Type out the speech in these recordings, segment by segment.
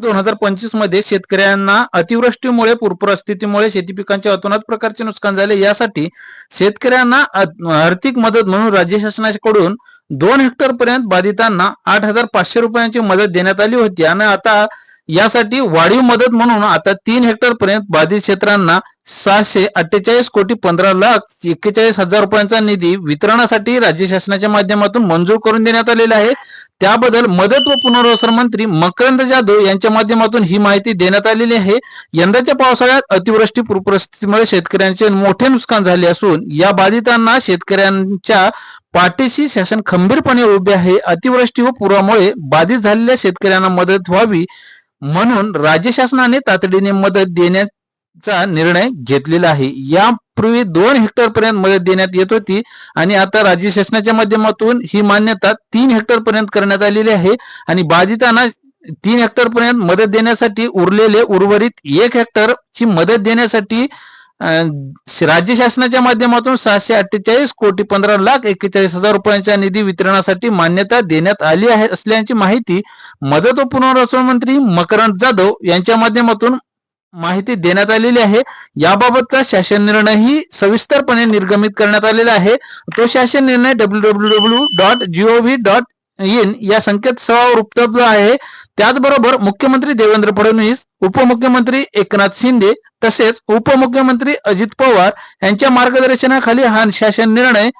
दोन हजार पंचवीसमध्ये शेतकऱ्यांना अतिवृष्टीमुळे पूरपरिस्थितीमुळे शेती पिकांचे अतोनात प्रकारचे नुकसान झाले. यासाठी शेतकऱ्यांना आर्थिक मदत म्हणून राज्य शासनाकडून दोन हेक्टर पर्यंत बाधितांना आठ हजार पाचशे रुपयांची मदत देण्यात आली होती. आणि आता यासाठी वाढीव मदत म्हणून आता तीन हेक्टर पर्यंत बाधित क्षेत्रांना सहाशे अठ्ठेचाळीस कोटी पंधरा लाख एक्केचाळीस हजार रुपयांचा निधी वितरणासाठी राज्य शासनाच्या माध्यमातून मंजूर करून देण्यात आलेला आहे. त्याबद्दल मदत व पुनर्वसन मंत्री मकरंद जाधव यांच्या माध्यमातून ही माहिती देण्यात आलेली आहे. यंदाच्या पावसाळ्यात अतिवृष्टी परिस्थितीमुळे शेतकऱ्यांचे मोठे नुकसान झाले असून या बाधितांना शेतकऱ्यांच्या पाठीशी शासन खंबीरपणे उभे आहे. अतिवृष्टी व पुरामुळे बाधित झालेल्या शेतकऱ्यांना मदत व्हावी म्हणून राज्य शासनाने तातडीने मदत देण्याचा निर्णय घेतलेला आहे. यापूर्वी दोन हेक्टर पर्यंत मदत देण्यात येत होती आणि आता राज्य शासनाच्या माध्यमातून ही मान्यता तीन हेक्टर पर्यंत करण्यात आलेली आहे आणि बाधितांना तीन हेक्टर पर्यंत मदत देण्यासाठी उरलेले उर्वरित एक हेक्टर ची मदत देण्यासाठी राज्य शासनाच्या माध्यमातून सहाशे अठ्ठेचाळीस कोटी पंधरा लाख एक्केचाळीस हजार रुपयांच्या निधी वितरणासाठी मान्यता देण्यात आली आहे असल्याची माहिती मदत व पुनर्वसन मंत्री मकरंद जाधव यांच्या माध्यमातून माहिती देण्यात आलेली आहे. याबाबतचा शासन निर्णयही सविस्तरपणे निर्गमित करण्यात आलेला आहे. तो शासन निर्णय W W W dot GOV dot in या संकेतस्थळावर उपलब्ध आहे. त्याचबरोबर मुख्यमंत्री देवेंद्र फडणवीस उपमुख्यमंत्री एकनाथ शिंदे तसेच उपमुख्यमंत्री अजित पवार यांच्या मार्गदर्शनाखाली हा शासन निर्णय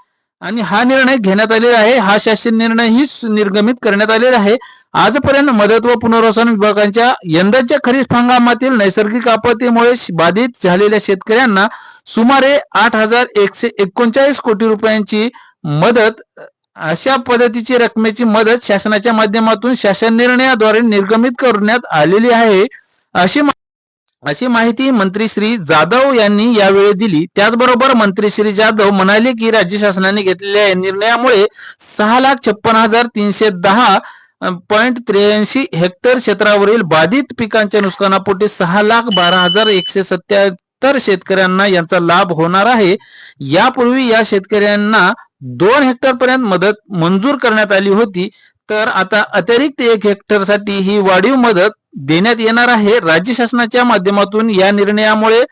आणि हा निर्णय घेण्यात आलेला आहे. हा शासन निर्णय ही निर्गमित करण्यात आलेला आहे. आजपर्यंत मदत व पुनर्वसन विभागांच्या यंदाच्या खरीप हंगामातील नैसर्गिक आपत्तीमुळे बाधित झालेल्या शेतकऱ्यांना सुमारे आठ हजार एकशे एकोणचाळीस कोटी रुपयांची मदत अशा पद्धतीची रकमेची मदत शासनाच्या माध्यमातून शासन निर्णयाद्वारे निर्गमित करण्यात आलेली आहे. अशी अशी माहिती मंत्री श्री जाधव यांनी यावेळी दिली. त्याचबरोबर मंत्री श्री जाधव म्हणाले की राज्य शासनाने घेतलेल्या निर्णयामुळे सहा लाख छप्पन हजार तीनशे दहा पॉइंट त्र्याऐंशी हेक्टर क्षेत्रावरील बाधित पिकांच्या नुकसानापोटी सहा लाख बारा हजार एकशे सत्याहत्तर शेतकऱ्यांना यांचा लाभ होणार आहे. यापूर्वी या शेतकऱ्यांना दोन हेक्टर पर्यंत मदत मंजूर करण्यात आली होती तर आता अतिरिक्त एक हेक्टरसाठी ही वाढीव मदत देण्यात येणार आहे. राज्य शासनाच्या माध्यमातून या निर्णयामुळे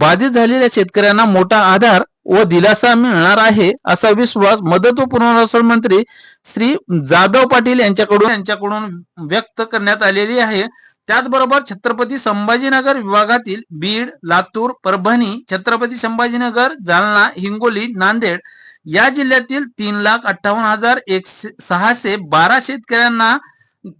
बाधित झालेल्या शेतकऱ्यांना मोठा आधार व दिलासा मिळणार आहे असा विश्वास मदत व पुनर्वसन मंत्री श्री जाधव पाटील यांच्याकडून यांच्याकडून व्यक्त करण्यात आलेली आहे. त्याचबरोबर छत्रपती संभाजीनगर विभागातील बीड लातूर परभणी छत्रपती संभाजीनगर जालना हिंगोली नांदेड या जिल्ह्यातील तीन लाख अठ्ठावन्न हजार एकशे सहाशे बारा शेतकऱ्यांना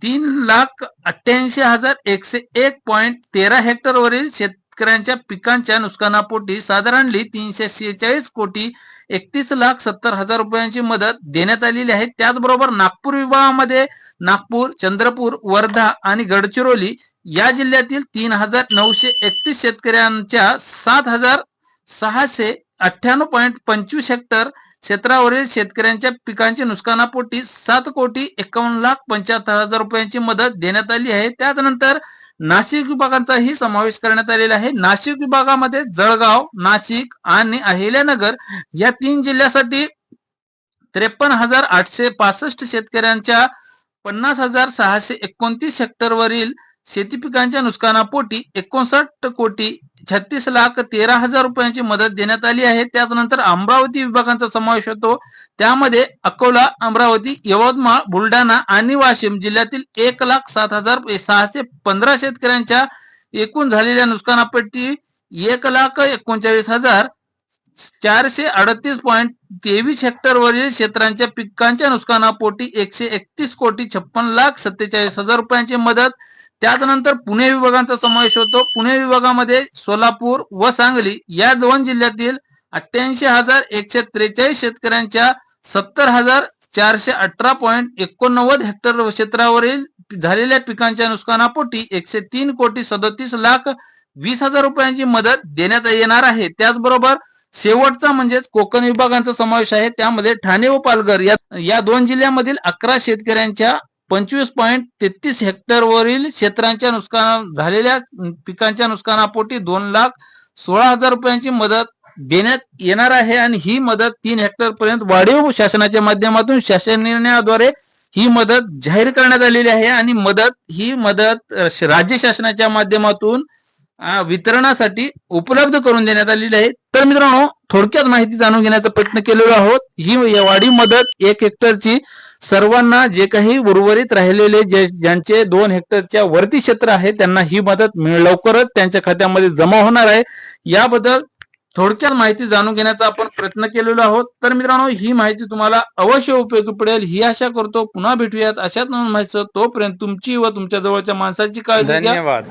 तीन लाख अठ्ठ्याऐंशी हजार एकशे एक पॉइंट तेरा हेक्टरवरील शेतकऱ्यांच्या पिकांच्या नुकसानापोटी साधारणली तीनशे शेहेचाळीस कोटी एकतीस लाख सत्तर हजार रुपयांची मदत देण्यात आलेली आहे. त्याचबरोबर नागपूर विभागामध्ये नागपूर चंद्रपूर वर्धा आणि गडचिरोली या जिल्ह्यातील तीन हजार नऊशे एकतीस शेतकऱ्यांच्या सात हजार सहाशे अठ्ठ्याण्णव पॉईंट पंचवीस हेक्टर क्षेत्रावरील शेतकऱ्यांच्या पिकांच्या नुकसानापोटी सात कोटी एकावन्न लाख पंच्याहत्तर हजार रुपयांची मदत देण्यात आली आहे. त्यानंतर नाशिक विभागांचाही समावेश करण्यात आलेला आहे. नाशिक विभागामध्ये जळगाव नाशिक आणि अहिल्यानगर या तीन जिल्ह्यासाठी त्रेपन्न हजार आठशे पासष्ट शेतकऱ्यांच्या पन्नास हजार सहाशे एकोणतीस हेक्टरवरील शेती पिकांच्या नुकसानापोटी एकोणसाठ कोटी छत्तीस लाख तेरा हजार रुपयांची मदत देण्यात आली आहे. त्यानंतर अमरावती विभागांचा समावेश होतो. त्यामध्ये अकोला अमरावती यवतमाळ बुलढाणा आणि वाशिम जिल्ह्यातील एक लाख सात हजार सहाशे पंधरा शेतकऱ्यांच्या एकूण झालेल्या नुकसानापैकी एक लाख एकोणचाळीस हजार चारशे अडतीस पॉईंट तेवीस हेक्टर वरील क्षेत्रांच्या पिकांच्या नुकसानापोटी एकशे एकतीस कोटी छप्पन लाख सत्तेचाळीस हजार रुपयांची मदत त्यानंतर पुणे विभागांचा समावेश होतो. पुणे विभागामध्ये सोलापूर व सांगली या दोन जिल्ह्यातील अठ्ठ्याऐंशी हजार एकशे त्रेचाळीस शेतकऱ्यांच्या सत्तर हजार चारशे अठरा पॉईंट एकोणनव्वद हेक्टर क्षेत्रावरील झालेल्या पिकांच्या नुकसानापोटी एकशे तीन कोटी सदतीस लाख वीस हजार रुपयांची मदत देण्यात येणार आहे. त्याचबरोबर शेवटचा म्हणजेच कोकण विभागांचा समावेश आहे. त्यामध्ये ठाणे व पालघर या या दोन जिल्ह्यामधील अकरा शेतकऱ्यांच्या पंचवीस पॉईंट तेहतीस हेक्टरवरील क्षेत्रांच्या नुकसान झालेल्या पिकांच्या नुकसानापोटी दोन लाख सोळा हजार रुपयांची मदत देण्यात येणार आहे आणि ही मदत तीन हेक्टर पर्यंत वाढीव शासनाच्या माध्यमातून शासन निर्णयाद्वारे ही मदत जाहीर करण्यात आलेली आहे आणि मदत ही मदत राज्य शासनाच्या माध्यमातून वितरणासाठी उपलब्ध करून देण्यात आलेली आहे. तर मित्रांनो थोडक्यात माहिती जाणून घेण्याचा प्रयत्न केलेलो आहोत. ही वाढी मदत एक हेक्टरची सर्वांना जे काही उर्वरित राहिलेले जे ज्यांचे दोन हेक्टरच्या वरती क्षेत्र आहे त्यांना ही मदत लवकरच. त्यांच्या खात्यामध्ये जमा होणार आहे. याबद्दल थोडक्यात माहिती जाणून घेण्याचा आपण प्रयत्न केलेलो आहोत. तर मित्रांनो ही माहिती तुम्हाला अवश्य उपयोगी पडेल. ही आशा करतो पुन्हा भेटूयात. अशाच माहिती तोपर्यंत तुमची व तुमच्या जवळच्या माणसाची काळजी घ्या. धन्यवाद.